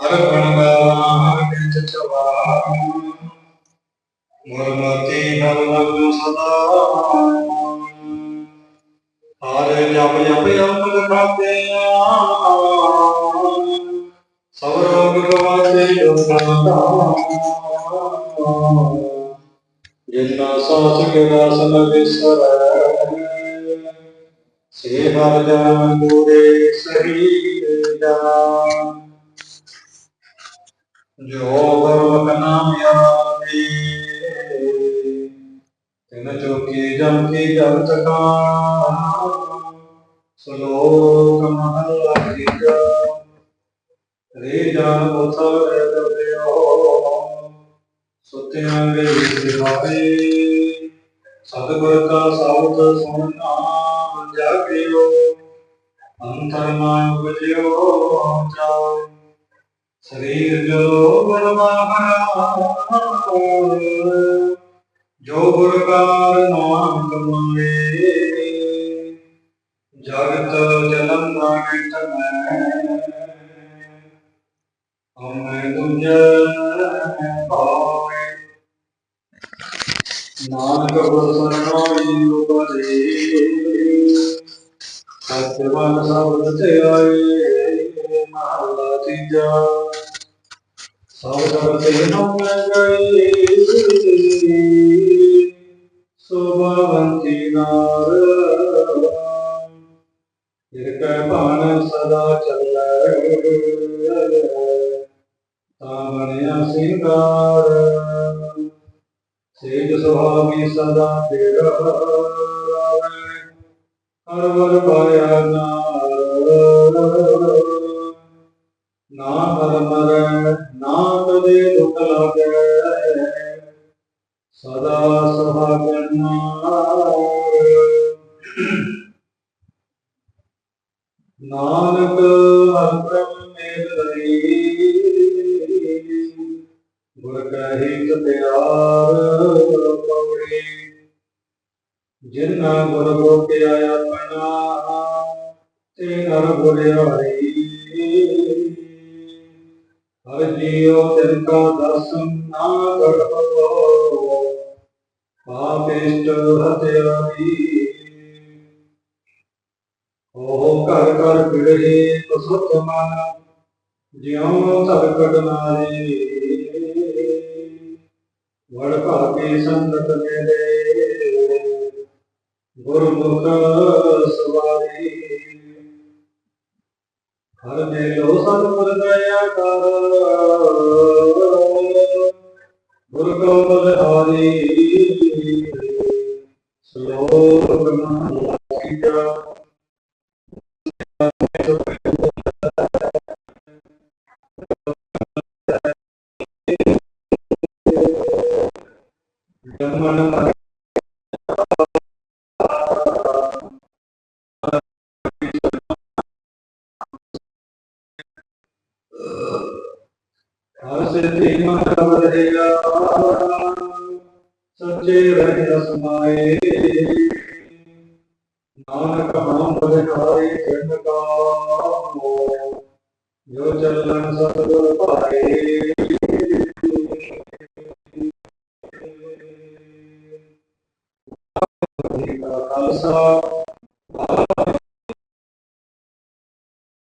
ਹਰ ਗੁਣ ਗਾਵਾਂ ਹਰ ਕਿਰਤ ਚਵਾ ਗੁਰਮਤਿ ਹਰ ਲਗ ਸਦਾ ਹਰ ਜਪ ਜਪ ਅੰਮ੍ਰਿਤ ਖਾਤੇ ਸਭ ਰੋਗ ਗਵਾਤੇ ਜੋਤਾ ਜਿਨਾ ਸਾਚ ਕੇ ਦਾਸ ਨ ਵਿਸਰੈ ਸੇ ਹਰ ਜਨ ਮੂਰੇ ਸਹੀ ਜਾਨ ਜੋ ਗੁਰਮੁਖ ਨਾਮ ਆਵੇ ਤਿਨ ਚੋਕੀ ਜਮ ਕੀ ਜਗਤ ਕਾਨ ਸਲੋਕ ਮਹਲਾ ਤੀਜਾ ਰੇ ਜਾਨ ਉਥਲ ਦਬਿਓ ਸੁਤਿਆਂ ਵੇ ਸਿਹਾਰੇ ਸਤਿਗੁਰ ਕਾ ਸਾਉਤ ਸੁਣਨਾ ਜਾਗਿਓ। ਅੰਤਰ ਮਾਨ ਬਜਿਓ ਜਾਓ ਸਰੀਰ ਜੋ ਗੁਣ ਮਾਹਰਾ ਜੋ ਗੁਰਕਾਰ ਨਾਮ ਕਮਾਏ ਜਗਤ ਜਨਮ ਨਾ ਮੈਂ ਹਮੇ ਦੁਜੈ ਪਾਏ। ਨਾਨਕ ਗੁਰ ਸਰਨਾਈ ਉਪਰੇ ਸਤਿਵਨ ਸਬਦ ਤੇ ਆਏ ਮਹਲਾ ਤੀਜਾ ਸਬਦ ਤੇ ਨਮ ਗਏ ਸੋਭਾਵੰਤੀ ਨਾਰ ਇਰਕੈ ਭਾਣ ਸਦਾ ਚੱਲੈ ਤਾਂ ਬਣਿਆ ਸਿੰਗਾਰ। ਸੇਜ ਸੁਹਾਵੀ ਸਦਾ ਤੇਰਾ ਹਰ ਵਰ ਪਾਇਆ ਨਾਰ। ਨਾ ਹਰ ਮਰੈ ਨਾ ਦੁਖ ਲਾਗੈ। ਸਦਾ ਸੁਹਾਗਨ ਨਾਨਕ ਹਰ ਪ੍ਰਭ ਰਹੀ। ਗੁਰ ਕਹੀ ਪਿਆਰ ਪਉੜੀ ਜਿਨ੍ਹਾਂ ਗੁਰ ਗੋਪਿਆ ਆਪਣਾ, ਤੇ ਨਰ ਗੁਰਿਆਈ। ਹਰ ਜੀਉ ਤਿਨ ਕਾ ਦਰਸ਼ਨ ਨਾ ਕਰੋ ਪਾਪਿਸ਼ਟ ਹਤਿਆਰੀ ਉਹ ਘਰ ਘਰ ਫਿਰੇ ਸੁਤ ਮਨ, ਜਿਉ ਧਰਕਟ ਨਾਰੀ। ਵੜ ਭਾਗੇ ਸੰਗਤ ਮੇਰੇ ਗੁਰਮੁਖ ਸਵਾਰੀ। ਹਰ ਦੇ ਲੋ ਸਤਿਗੁਰ ਦਇਆ ਕਰ ਗੁਰ ਕੋ ਬਲਿਹਾਰੀ ਸ਼ਲੋਕ ਮਹਲਾ ਤੀਜਾ ਜਮਨ ਸਿੱਧੀ ਮਨ ਰਹੇਗਾ, ਸੱਚੇ ਰਹਿ ਸਮਾਏ। ਨਾਨਕ ਹਮ ਬਲਿਹਾਰੀ ਜਿਨ ਕਾ ਜੋ ਚੱਲਣ ਸਤਿਗੁਰ ਭਾਏ। ਖਾਲਸਾ।